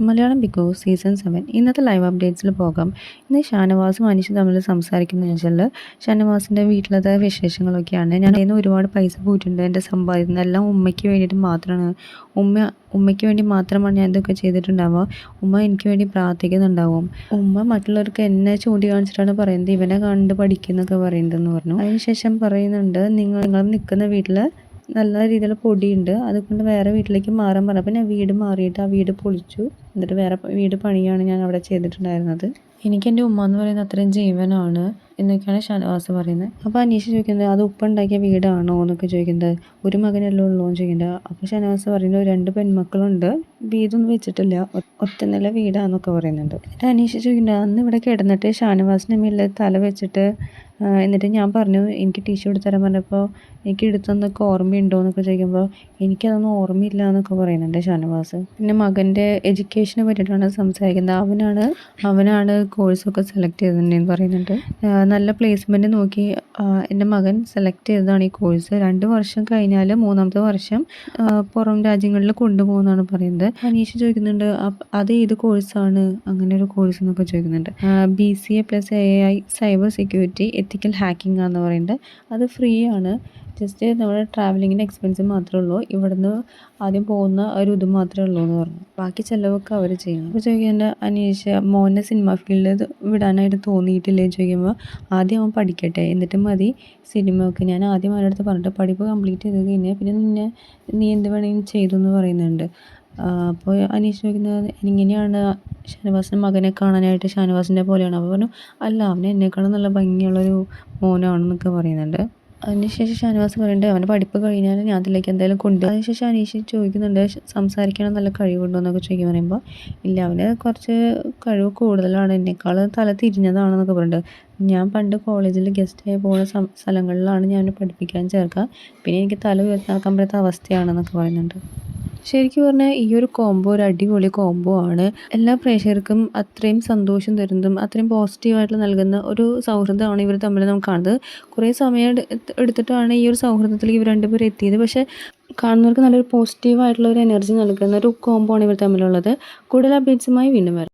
Malayalam Bigg Boss season seven. ഇന്നത്തെ live അപ്ഡേറ്റ്സിൽ പോകാം. ഇന്ന് ഷാനവാസും അനീഷും തമ്മിൽ സംസാരിക്കുന്ന വെച്ചാൽ ഷാനവാസിന്റെ വീട്ടിലത്തെ വിശേഷങ്ങളൊക്കെയാണ്. ഞാൻ ഇന്ന് ഒരുപാട് പൈസ പോയിട്ടുണ്ട്. എന്റെ സമ്പാദിക്കുന്നത് എല്ലാം ഉമ്മയ്ക്ക് വേണ്ടിയിട്ട് മാത്രമാണ്. ഉമ്മ ഉമ്മയ്ക്ക് വേണ്ടി മാത്രമാണ് ഞാൻ ഇതൊക്കെ ചെയ്തിട്ടുണ്ടാവുക. ഉമ്മ എനിക്ക് വേണ്ടി പ്രാർത്ഥിക്കുന്നുണ്ടാവും. ഉമ്മ മറ്റുള്ളവർക്ക് എന്നെ ചൂണ്ടി കാണിച്ചിട്ടാണ് പറയുന്നത്. ഇവനെ കണ്ട് പഠിക്കുന്നൊക്കെ പറയുന്നതെന്ന് പറഞ്ഞു. അതിനുശേഷം പറയുന്നുണ്ട് നിങ്ങൾ നിങ്ങൾ നിൽക്കുന്ന വീട്ടിൽ നല്ല രീതിയിൽ പൊടിയുണ്ട്. അതുകൊണ്ട് വേറെ വീട്ടിലേക്ക് മാറാൻ പറഞ്ഞു. അപ്പോൾ ഞാൻ വീട് മാറിയിട്ട് ആ വീട് പൊളിച്ചു. എന്നിട്ട് വേറെ വീട് പണിയാണ് ഞാൻ അവിടെ ചെയ്തിട്ടുണ്ടായിരുന്നത്. എനിക്ക് എന്റെ ഉമ്മ എന്ന് പറയുന്നത് അത്രയും ജീവനാണ് എന്നൊക്കെയാണ് ഷാനവാസ് പറയുന്നത്. അപ്പോൾ അനീഷ് ചോദിക്കുന്നത് അത് ഉപ്പ ഉണ്ടാക്കിയ വീടാണോ? എന്നൊക്കെ ചോദിക്കുന്നത്. ഒരു മകനല്ലേ ഉള്ളൂ എന്ന് ചോദിക്കുന്നത് അപ്പോൾ ഷാനവാസ് പറയുന്നത് രണ്ട് പെൺമക്കളുണ്ട്. വീടൊന്നും വെച്ചിട്ടില്ല. ഒറ്റ നില വീടാന്നൊക്കെ പറയുന്നുണ്ട്. എന്നിട്ട് അനീഷ് ചോദിക്കുന്നത് അന്ന് ഇവിടെ കിടന്നിട്ട് ഷാനവാസിന്റെ മേലിൽ തല വെച്ചിട്ട് എന്നിട്ട് ഞാൻ പറഞ്ഞു എനിക്ക് ടിഷ്യൂ എടുത്ത് തരാൻ പറഞ്ഞപ്പോൾ എനിക്ക് എടുത്തന്നൊക്കെ ഓർമ്മയുണ്ടോ എന്നൊക്കെ ചോദിക്കുമ്പോൾ എനിക്കതൊന്നും ഓർമ്മയില്ല എന്നൊക്കെ പറയുന്നുണ്ട് ഷാനവാസ്. പിന്നെ മകന്റെ എഡ്യൂക്കേഷനെ പറ്റിയിട്ടാണ് സംസാരിക്കുന്നത്. അവനാണ് അവനാണ് കോഴ്സൊക്കെ സെലക്ട് ചെയ്തിട്ടുണ്ടെന്ന് പറയുന്നുണ്ട്. നല്ല പ്ലേസ്മെന്റ് നോക്കി എന്റെ മകൻ സെലക്ട് ചെയ്തതാണ് ഈ കോഴ്സ് രണ്ട് വർഷം കഴിഞ്ഞാൽ മൂന്നാമത്തെ വർഷം പുറം രാജ്യങ്ങളിൽ കൊണ്ടുപോകുന്നതാണ് പറയുന്നത്. അനീഷ് ചോദിക്കുന്നുണ്ട് അത് ഏത് കോഴ്സാണ് അങ്ങനെ ഒരു കോഴ്സ് എന്നൊക്കെ ചോദിക്കുന്നുണ്ട്. B C A plus A I cyber security ethical hacking ആണെന്ന് പറയുന്നത് അത് ഫ്രീ ആണ്. ജസ്റ്റ് നമ്മുടെ ട്രാവലിങ്ങിന്റെ എക്സ്പെൻസ് മാത്രമേ ഉള്ളൂ. ഇവിടുന്ന് ആദ്യം പോകുന്ന ഒരു ഇത് മാത്രമേ ഉള്ളൂ എന്ന് പറഞ്ഞു. ബാക്കി ചിലവൊക്കെ അവർ ചെയ്യണം. അപ്പോൾ ചോദിക്കുന്നത് അനീഷ മോനെ സിനിമ ഫീൽഡിൽ വിടാനായിട്ട് തോന്നിയിട്ടില്ലേ? ചോദിക്കുമ്പോൾ ആദ്യം അവൻ പഠിക്കട്ടെ. എന്നിട്ട് മതി. സിനിമ ഒക്കെ ഞാൻ ആദ്യം അവരുടെ അടുത്ത് പറഞ്ഞിട്ട് പഠിപ്പ് കംപ്ലീറ്റ് ചെയ്ത് കഴിഞ്ഞാൽ പിന്നെ നിന്നെ നീ എന്ത് വേണമെങ്കിലും ചെയ്തു എന്ന് പറയുന്നുണ്ട്. അപ്പോൾ അനീഷ് ചോദിക്കുന്നത് ഇങ്ങനെയാണ് ഷാനവാസിന്റെ മകനെ കാണാനായിട്ട് ഷാനവാസിന്റെ പോലെയാണ്. അപ്പോൾ പറഞ്ഞു അല്ല അവനെ എന്നെക്കാളും നല്ല ഭംഗിയുള്ളൊരു മോനാണെന്നൊക്കെ പറയുന്നുണ്ട്. അതിനുശേഷം ഷാനവാസ് പറയുന്നുണ്ട് അവന്റെ പഠിപ്പ് കഴിഞ്ഞാൽ ഞാൻ അതിലേക്ക് എന്തായാലും കൊണ്ട് അതിനുശേഷം അനീഷ് ചോദിക്കുന്നുണ്ട് സംസാരിക്കണം നല്ല കഴിവുണ്ടോ? എന്നൊക്കെ ചോദിക്കാൻ പറയുമ്പോൾ ഇല്ല അവന് കുറച്ച് കഴിവ് കൂടുതലാണ്. എന്നെക്കാൾ തല തിരിഞ്ഞതാണെന്നൊക്കെ പറയുന്നുണ്ട് ഞാൻ പണ്ട് കോളേജിൽ ഗസ്റ്റായി പോകുന്ന സ്ഥലങ്ങളിലാണ് ഞാൻ പഠിപ്പിക്കാൻ ചേർക്കുക. പിന്നെ എനിക്ക് തല ഉയർത്തി പറ്റാത്ത അവസ്ഥയാണെന്നൊക്കെ പറയുന്നുണ്ട്. ശരിക്കും പറഞ്ഞാൽ ഈ ഒരു കോംബോ ഒരു അടിപൊളി കോംബോ ആണ്. എല്ലാ പ്രേക്ഷകർക്കും അത്രയും സന്തോഷം തരുന്നതും അത്രയും പോസിറ്റീവായിട്ട് നൽകുന്ന ഒരു സൗഹൃദമാണ് ഇവർ തമ്മിൽ നമുക്ക് കാണുന്നത്. കുറേ സമയം എടുത്തിട്ടാണ് ഈ ഒരു സൗഹൃദത്തിലേക്ക് ഇവർ രണ്ടുപേരും എത്തിയത്. പക്ഷേ കാണുന്നവർക്ക് നല്ലൊരു പോസിറ്റീവായിട്ടുള്ള ഒരു എനർജി നൽകുന്ന ഒരു കോംബോ ആണ് ഇവർ തമ്മിലുള്ളത്. കൂടുതൽ അപ്ഡേറ്റ്സുമായി വീണ്ടും വരാം.